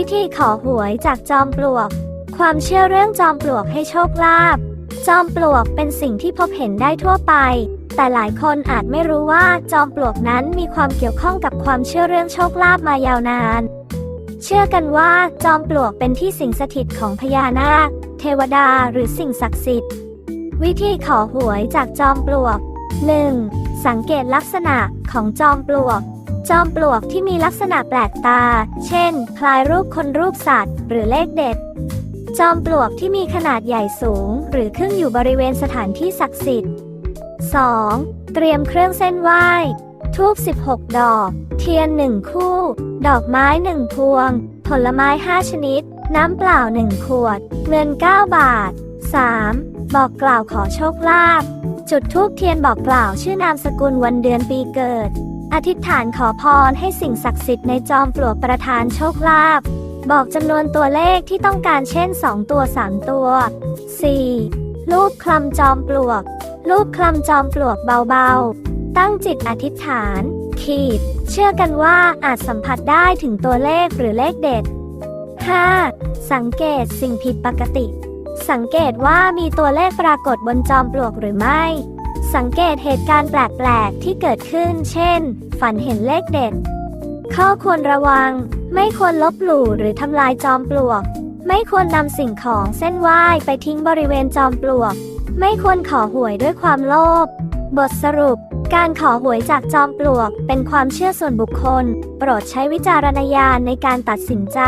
ิธีขอหวยจากจอมปลวก ความเชื่อเรื่องจอมปลวกให้โชคลาภ จอมปลวกเป็นสิ่งที่พบเห็นได้ทั่วไป แต่หลายคนอาจไม่รู้ว่าจอมปลวกนั้นมีความเกี่ยวข้องกับความเชื่อเรื่องโชคลาภมายาวนาน เชื่อกันว่าจอมปลวกเป็นที่สิงสถิตของพญานาค เทวดาหรือสิ่งศักดิ์สิทธิ์ วิธีขอหวยจากจอมปลวก 1. สังเกตลักษณะของจอมปลวก จอมปลวกที่มีลักษณะแปลกตา เช่น คล้ายรูปคนรูปสัตว์ หรือเลขเด็ด จอมปลวกที่มีขนาดใหญ่สูง หรือขึ้นอยู่บริเวณสถานที่ศักดิ์สิทธิ์ 2. เตรียมเครื่องเส้นไหว้ ทูบ 16 ดอก เทียน 1 คู่ ดอกไม้ 1 พวง ผลไม้ 5 ชนิด น้ำเปล่า 1 ขวด เงิน 9 บาท 3. บอกกล่าวขอโชคลาภ จุดทูบเทียนบอกกล่าวชื่อนามสกุลวันเดือนปีเกิด อธิษฐานขอพรให้สิ่งศักดิ์สิทธิ์ในจอมปลวกประทานโชคลาภ บอกจำนวนตัวเลขที่ต้องการเช่น 2 ตัว 3 ตัว 4. รูปคลำจอมปลวก รูปคลำจอมปลวกเบาๆ ตั้งจิตอธิษฐาน ขีด เชื่อกันว่าอาจสัมผัสได้ถึงตัวเลขหรือเลขเด็ด 5. สังเกตสิ่งผิดปกติ สังเกตว่ามีตัวเลขปรากฏบนจอมปลวกหรือไม่ สังเกตเหตุการณ์แปลก ๆ ที่เกิดขึ้น เช่น ฝันเห็นเลขเด็ด ข้อควรระวัง ไม่ควรลบหลู่หรือทำลายจอมปลวก ไม่ควรนำสิ่งของเส้นไหว้ไปทิ้งบริเวณจอมปลวก ไม่ควรขอหวยด้วยความโลภ บทสรุป การขอหวยจากจอมปลวก เป็นความเชื่อส่วนบุคคล โปรดใช้วิจารณญาณในการตัดสินใจ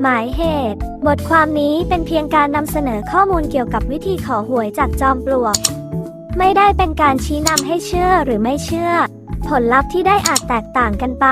หมายเหตุ บทความนี้เป็นเพียงการนำเสนอข้อมูลเกี่ยวกับวิธีขอหวยจากจอมปลวก ไม่ได้เป็นการชี้นำให้เชื่อหรือไม่เชื่อ ผลลัพธ์ที่ได้อาจแตกต่างกันไป